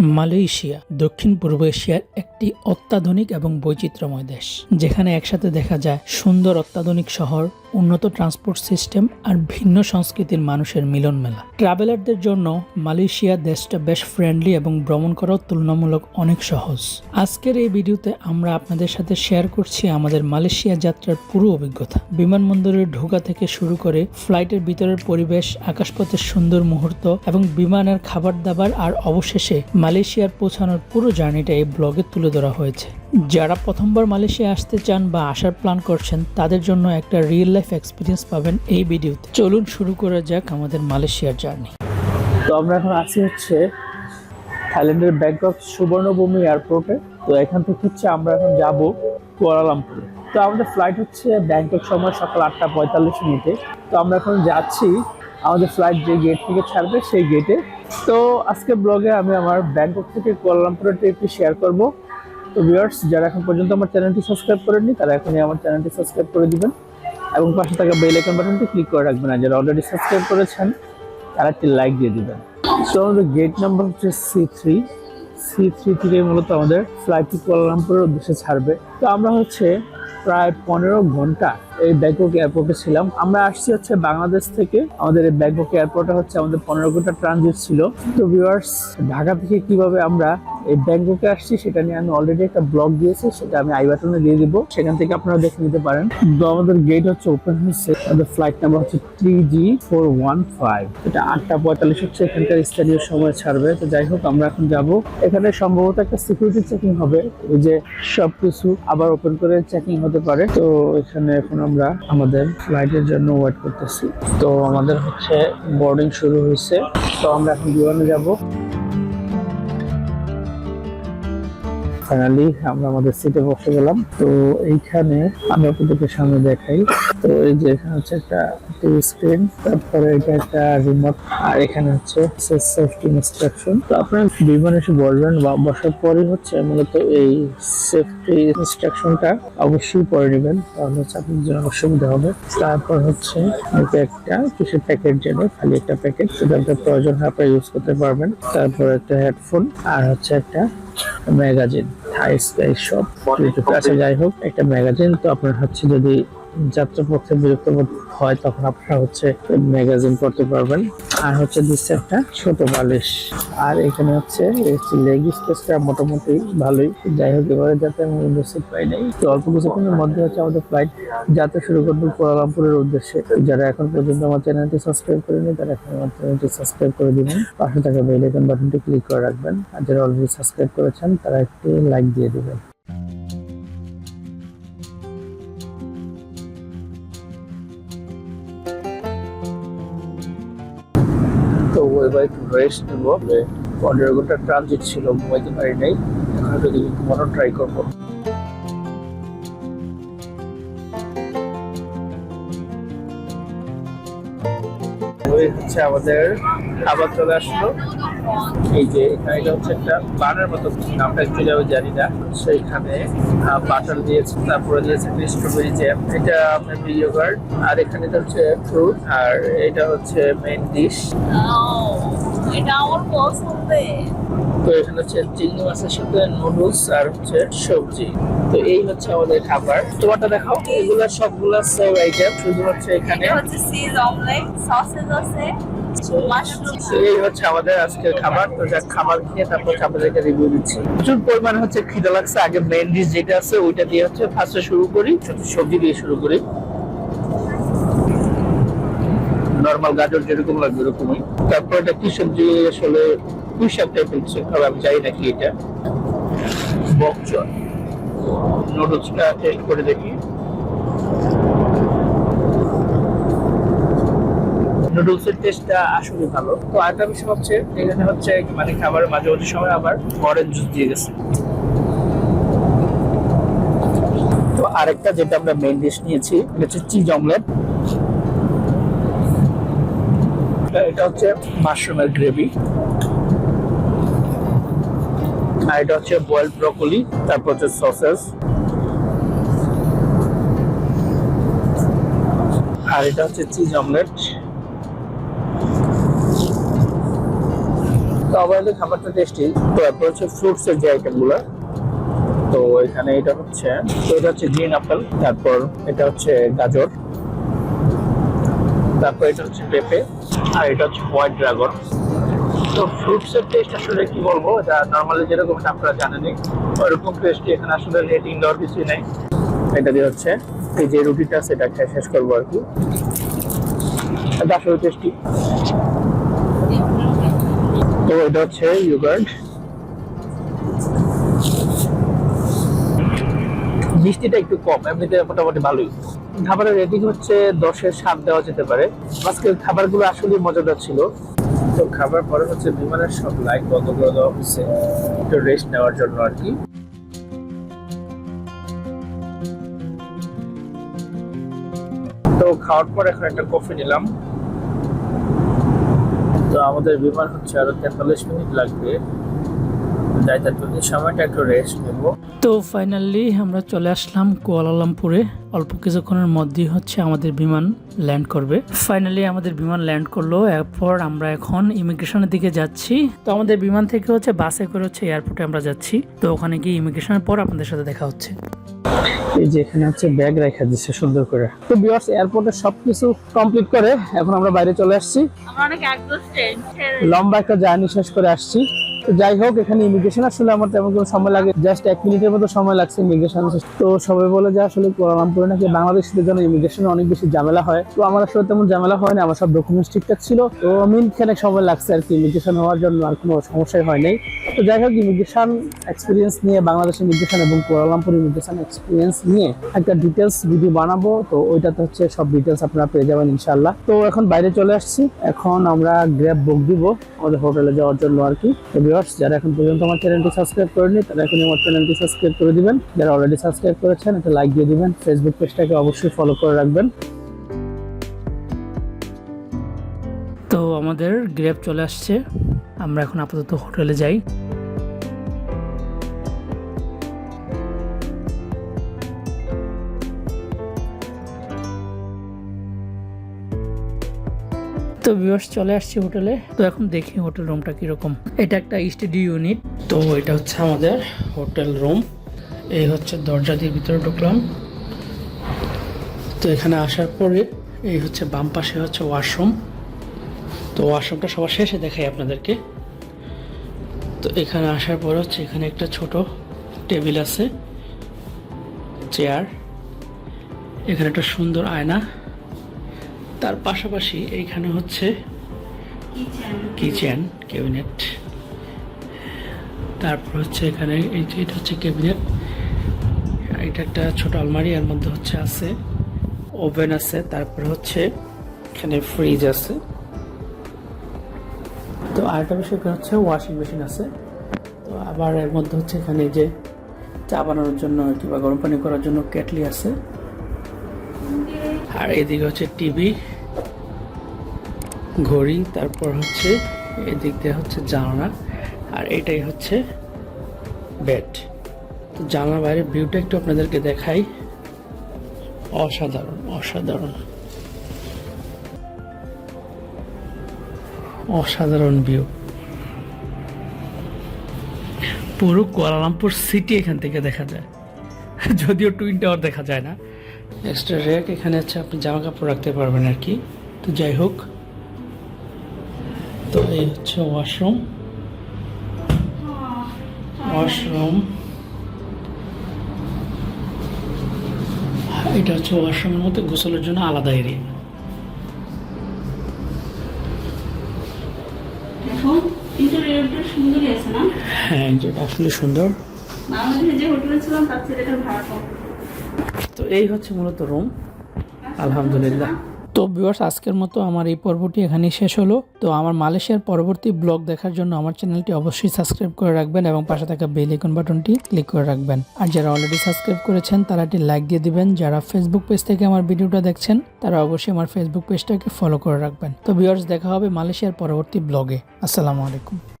Malaysia, দক্ষিণ পূর্ব এশিয়ার একটি অত্যাধুনিক এবং বৈচিত্র্যময় দেশ, যেখানে একসাথে দেখা যায় সুন্দর অত্যাধুনিক শহর উন্নত ট্রান্সপোর্ট সিস্টেম আর ভিন্ন সংস্কৃতির মানুষের মিলন মেলা। ট্রাভেলারদের জন্য মালয়েশিয়া দেশটা বেশ ফ্রেন্ডলি এবং ভ্রমণ করাও তুলনামূলক অনেক সহজ। আজকের এই ভিডিওতে আমরা আপনাদের সাথে শেয়ার করছি আমাদের মালয়েশিয়া যাত্রার পুরো অভিজ্ঞতা। বিমানবন্দরে ঢোকা থেকে শুরু করে ফ্লাইটের ভিতরের পরিবেশ, আকাশপথের সুন্দর মুহূর্ত এবং বিমানের খাবার দাবার আর অবশেষে মালয়েশিয়ার পৌঁছানোর পুরো জার্নিটা এই ব্লগে তুলে ধরা হয়েছে। যারা প্রথমবার মালয়েশিয়া আসতে চান বা আসার প্ল্যান করছেন, তাদের জন্য একটা রিয়েল লাইফ এক্সপিরিয়েন্স পাবেন এই ভিডিওতে। চলুন শুরু করা যাক আমাদের মালয়েশিয়ার জার্নি তো আমরা এখন আছি হচ্ছে থাইল্যান্ডের ব্যাংকক সুবর্ণভূমি এয়ারপোর্টে। তো এখান থেকে হচ্ছে আমরা এখন যাব কুয়ালালামপুরে। তো আমাদের ফ্লাইট হচ্ছে ব্যাংকক সময় সকাল আটটা পঁয়তাল্লিশ মিনিটে। তো আমরা এখন যাচ্ছি আমাদের ফ্লাইট যে গেট থেকে ছাড়বে সেই গেটে তো আজকে ব্লগে আমি আমার ব্যাংকক থেকে কুয়ালালামপুরের ট্রিপটি শেয়ার করব। তো ভিউয়ার্স যারা এখন পর্যন্ত আমার চ্যানেলটি সাবস্ক্রাইব করেননি, তারা এখনই আমার চ্যানেলটি সাবস্ক্রাইব করে দিবেন। এবং পাশে থাকা বেল আইকন বাটনটি ক্লিক করে রাখবেন। আর যারা অলরেডি সাবস্ক্রাইব করেছেন, তারা একটি লাইক দিয়ে দিবেন। তো আমাদের গেট নাম্বার হচ্ছে সি থ্রি সি থ্রি থেকে মূলত আমাদের ফ্লাইটটি কুয়ালালামপুরের উদ্দেশ্যে ছাড়বে। তো আমরা হচ্ছে প্রায় পনেরো ঘণ্টা এই ব্যাংকক এয়ারপোর্টে ছিলাম। আমরা আসছি হচ্ছে বাংলাদেশ থেকে। আমাদের এই ব্যাংকক এয়ারপোর্টে হচ্ছে আমাদের পনেরো ঘণ্টা ট্রানজিট ছিল। তো ভিউয়ার্স ঢাকা থেকে কীভাবে আমরা এই ব্যাংককে আসছি সেটা নিয়ে আমি অলরেডি একটা ব্লগ দিয়েছি, সেটা আমি আই বাটনে দিয়ে দিব। সেখান থেকে আপনারা দেখে নিতে পারেন। তো আমাদের গেট হচ্ছে ওপেন হচ্ছে আমাদের ফ্লাইট নাম্বার হচ্ছে three G four one five এটা আটটা পঁয়তাল্লিশ হচ্ছে এখানকার স্থানীয় সময় ছাড়বে। তো যাই হোক, আমরা এখন যাব। এখানে সম্ভবত একটা সিকিউরিটি চেকিং হবে। এই যে সবকিছু আবার ওপেন করে চেকিং হতে পারে। তো এখানে এখন আমরা আমাদের ফ্লাইটের জন্য ওয়েট করতেছি। তো আমাদের হচ্ছে বোর্ডিং শুরু হয়েছে। তো আমরা এখন বিমানে যাব। ফাইনালি আমরা আমাদের সিটে বসে গেলাম। তো এইখানে আমি আপনাদেরকে সামনে দেখাই। তো এই যে এখানে হচ্ছে একটা টিভি স্ক্রিন তারপরে এটা একটা রিমোট আর এখানে হচ্ছে সেফটি ইনস্ট্রাকশন তো আপনার বিমানে এসে বলবেন বা বসার পরই হচ্ছে মূলত এই সেফটি ইনস্ট্রাকশনটা অবশ্যই পরে নেবেন তাহলে হচ্ছে আপনার জন্য অসুবিধা হবে। তারপর হচ্ছে একটা কিছু প্যাকেট যেন খালি একটা প্যাকেট সেটা আপনার প্রয়োজন হয় আপনারা ইউজ করতে পারবেন। তারপর একটা হেডফোন আর হচ্ছে একটা ম্যাগাজিন থাই স্কাই সব আচ্ছা যাই হোক একটা ম্যাগাজিন। তো আপনার হচ্ছে যদি যাত্রাপথে বিরক্ত বোধ হয় তখন আপনারা হচ্ছে ম্যাগাজিন পড়তে পারবেন। আর হচ্ছে দিচ্ছে একটা ছোট বালিশ। আর এখানে হচ্ছে লেগ স্পেসটা মোটামুটি ভালোই। যাই হোক, এবারে যাতে আমি উইন্ডো সিট পাই নাই। তো অল্প কিছুক্ষণের মধ্যে হচ্ছে আমাদের ফ্লাইট যাত্রা শুরু করব কুয়ালালামপুরের উদ্দেশ্যে। যারা এখন পর্যন্ত আমার চ্যানেলটি সাবস্ক্রাইব করেনি, তারা এখন আমার চ্যানেলটি সাবস্ক্রাইব করে দিবেন। পাশে থাকা বেল আইকন বাটনটি ক্লিক করে রাখবেন। আর যারা অলরেডি সাবস্ক্রাইব করেছেন, তারা একটি লাইক দিয়ে দিবেন। রেস্ট নেব। পনেরো ঘণ্টা ট্রানজিট ছিল ঘুমাইতে পারি নাই। এখন যদি ঘুমানো ট্রাই করব। হচ্ছে আমাদের খাবার চলে আসলো। এই যে এখানে এটা হচ্ছে একটা বানের মতো নামটা একটু যাবে, জানি না। সেইখানে বাটার দিয়েছে, তারপরে দিয়েছে একটা স্ট্রবেরি জ্যাম এটা আপনার ইয়োগার্ট আর এখানে হচ্ছে ফ্রুট আর এটা হচ্ছে মেইন ডিশ তো এখানে হচ্ছে চিংড়ি মাছের সাথে নুডলস আর হচ্ছে সবজি। তো এই হচ্ছে আমাদের খাবার। তোমারটা দেখাও। এগুলা সবগুলা সেম আইটেম শুধু হচ্ছে এখানে হচ্ছে চিজ অমলেট সসেজ আছে এই হচ্ছে আমাদের আজকের খাবার। তো যাক খাবার খেয়ে তারপর হচ্ছে আপনাদেরকে রিভিউ দিচ্ছি। প্রচুর পরিমাণে হচ্ছে খিদে লাগছে। আগে মেইন ডিশ যেটা আছে ওইটা দিয়ে হচ্ছে ফার্স্টে শুরু করি সবজি দিয়ে শুরু করি। নর্মাল গাজর যেরকম লাগবে এরকমই তারপর এটা কি সবজি আসলে পুঁই শাক টাইপের কিছু আমি জানি না কি এটা। বকচর নুডলসটা করে দেখি। নুডলসের টেস্টটা আসলে ভালো। তো আরেকটা বিষয় হচ্ছে, এখানে হচ্ছে মানে খাবারের মাঝে মাঝে সময় আবার অরেঞ্জ জুস দিয়ে গেছে। তো আরেকটা যেটা আমরা মেইন ডিশ নিয়েছি, এটা হচ্ছে চিজ অমলেট এটা হচ্ছে মাশরুমের গ্রেভি। আর এটা হচ্ছে বয়েলড ব্রকলি, তারপর হচ্ছে সসেস। আর এটা হচ্ছে চিজ অমলেট। তো খাবারটা টেস্টি তো তারপর হচ্ছে ফ্রুটস এর যে আইটেমগুলো তো এখানে এটা হচ্ছে, তো এটা হচ্ছে গ্রিন আপেল তারপর এটা হচ্ছে গাজর। তারপর এটা হচ্ছে পেঁপে আর এটা হচ্ছে হোয়াইট ড্রাগন তো ফ্রুটস এর টেস্ট আসলে কি বলব, এটা নর্মালি যেরকম আপনারা জানেনই, ওরকম টেস্টি এখানে আসলে রেটিং দেওয়ার কিছুই নাই। এটা দিয়ে হচ্ছে এই যে রুটিটা সেটা খেয়ে শেষ করব আর কি। এটা আসলে টেস্টি তো এটা হচ্ছে ইয়োগার্ট মিষ্টিটা একটু কম, এমনিতে মোটামুটি ভালোই। খাবারের রেটিং হচ্ছে দশের সাত দেওয়া যেতে পারে। আজকের খাবারগুলো আসলে মজাদার ছিল। তো খাবার পরে হচ্ছে বিমানের সব লাইট বন্ধ করে দেওয়া হচ্ছে একটু রেস্ট নেওয়ার জন্য আর কি। তো খাওয়ার পর এখন একটা কফি নিলাম। তো আমাদের বিমান হচ্ছে আরও তেতাল্লিশ মিনিট লাগবে। যাই তার সময়টা একটু রেস্ট নেব। তো ফাইনালি আমরা চলে আসলাম কুয়ালালামপুরে। অল্প কিছুক্ষণের মধ্যেই হচ্ছে আমাদের বিমান ল্যান্ড করবে। ফাইনালি আমাদের বিমান ল্যান্ড করল এরপর আমরা এখন ইমিগ্রেশনের দিকে যাচ্ছি। তো আমাদের বিমান থেকে হচ্ছে বাসে করে হচ্ছে এয়ারপোর্টে আমরা যাচ্ছি। তো ওখানে গিয়ে ইমিগ্রেশনের পর আপনাদের সাথে দেখা হচ্ছে। এই যে এখানে হচ্ছে ব্যাগ রেখা দিচ্ছে সুন্দর করে। তো বিয়ার্স এয়ারপোর্টে সবকিছু কমপ্লিট করে এখন আমরা বাইরে চলে আসছি। আমরা অনেক লম্বা একটা জার্নি শেষ করে আসছি। তো যাই হোক, এখানে ইমিগ্রেশন আসলে আমার তেমন কোনো সময় লাগে জাস্ট এক মিনিটের মতো সময় লাগছে ইমিগ্রেশন তো সবাই বলে যে আসলে কুয়ালালামপুরে নাকি বাংলাদেশিদের জন্য ইমিগ্রেশনে অনেক বেশি ঝামেলা হয়। তো আমার আসলে তেমন ঝামেলা হয় না, আমার সব ডকুমেন্টস ঠিকঠাক ছিল। তো মিনিট খানেক সময় লাগছে আর কি ইমিগ্রেশন হওয়ার জন্য, আর কোনো সমস্যাই হয় নাই। তো যাই হোক ইমিগ্রেশন এক্সপিরিয়েন্স নিয়ে, বাংলাদেশ ইমিগ্রেশন এবং কুয়ালালামপুর ইমিগ্রেশন এক্সপিরিয়েন্স নিয়ে একটা ডিটেলস ভিডিও বানাবো। তো ওইটাতে হচ্ছে সব ডিটেলস আপনারা পেয়ে যাবেন ইনশাল্লাহ তো এখন বাইরে চলে আসছি। এখন আমরা গ্র্যাব বুক দিব, আমাদের হোটেলে যাওয়ার জন্য আর কি। ভিউয়ার্স, যারা এখন পর্যন্ত আমার চ্যানেলটি সাবস্ক্রাইব করেনি তারা এখন আমার চ্যানেলটি সাবস্ক্রাইব করে দিবেন। যারা অলরেডি সাবস্ক্রাইব করেছেন, একটা লাইক দিয়ে দিবেন। ফেসবুক পেজটাকে অবশ্যই ফলো করে রাখবেন। তো আমাদের গ্রেপ চলে আসছে। আমরা এখন আপাতত হোটেলে যাই। তো ভিউয়ার্স চলে আসছি হোটেলে। তো এখন দেখি হোটেল রুমটা কীরকম। এটা একটা স্টাডি ইউনিট তো এটা হচ্ছে আমাদের হোটেল রুম এই হচ্ছে দরজা দিয়ে ভিতরে ঢুকলাম। তো এখানে আসার পরে এই হচ্ছে বাম পাশে হচ্ছে ওয়াশরুম তো ওয়াশরুমটা সবার শেষে দেখাই আপনাদেরকে। তো এখানে আসার পর হচ্ছে এখানে একটা ছোট টেবিল আছে। চেয়ার এখানে একটা সুন্দর আয়না। তার পাশাপাশি এইখানে হচ্ছে কিচেন, ক্যাবিনেট। তারপর হচ্ছে এখানে এই যে এটা হচ্ছে ক্যাবিনেট। এটা একটা ছোট আলমারি, এর মধ্যে হচ্ছে আছে ওভেন আছে, তারপর হচ্ছে এখানে ফ্রিজ আছে। তো আরেকটা বিষয় হচ্ছে ওয়াশিং মেশিন আছে। তো আবার এর মধ্যে হচ্ছে এখানে যে চা বানানোর জন্য কিংবা গরম পানি করার জন্য কেটলি আছে। আর এদিকে হচ্ছে টিভি, ঘড়ি, তারপর হচ্ছে এদিক দিয়ে হচ্ছে জানলা, আর এটাই হচ্ছে বেড তো জানলার বাইরে ভিউটা একটু আপনাদেরকে দেখাই। অসাধারণ অসাধারণ। অসাধারণ ভিউ পুরো কুয়ালালামপুর সিটি এখান থেকে দেখা যায়। যদিও টুইন টাওয়ার দেখা যায় না। এক্সট্রা র্যাক এখানে হচ্ছে আপনি জামা কাপড় রাখতে পারবেন আর কি। তো যাই হোক তো এই হচ্ছে ওয়াশরুম ওয়াশরুম এটা হচ্ছে ওয়াশরুমের মধ্যে গোসলের জন্য আলাদা এরিয়া হ্যাঁ যেটা আসলে সুন্দর। যে হোটেলে ছিলাম তার এটার ভাড়া কম তো এই হচ্ছে মূলত রুম। আলহামদুলিল্লাহ। তো ভিউয়ার্স আজকের মতো আমার এই পর্বটি এখানেই শেষ হলো। তো আমার মালয়েশিয়ার পরবর্তী ব্লগ দেখার জন্য আমার চ্যানেলটি অবশ্যই সাবস্ক্রাইব করে রাখবেন এবং পাশে থাকা বেল আইকন বাটনটি ক্লিক করে রাখবেন। আর যারা অলরেডি সাবস্ক্রাইব করেছেন, তারা একটি লাইক দিয়ে দিবেন। যারা ফেসবুক পেজ থেকে আমার ভিডিওটা দেখছেন, তারা অবশ্যই আমার ফেসবুক পেজটাকে ফলো করে রাখবেন। তো ভিউয়ার্স দেখা হবে মালয়েশিয়ার পরবর্তী ব্লগে। আসসালামু আলাইকুম।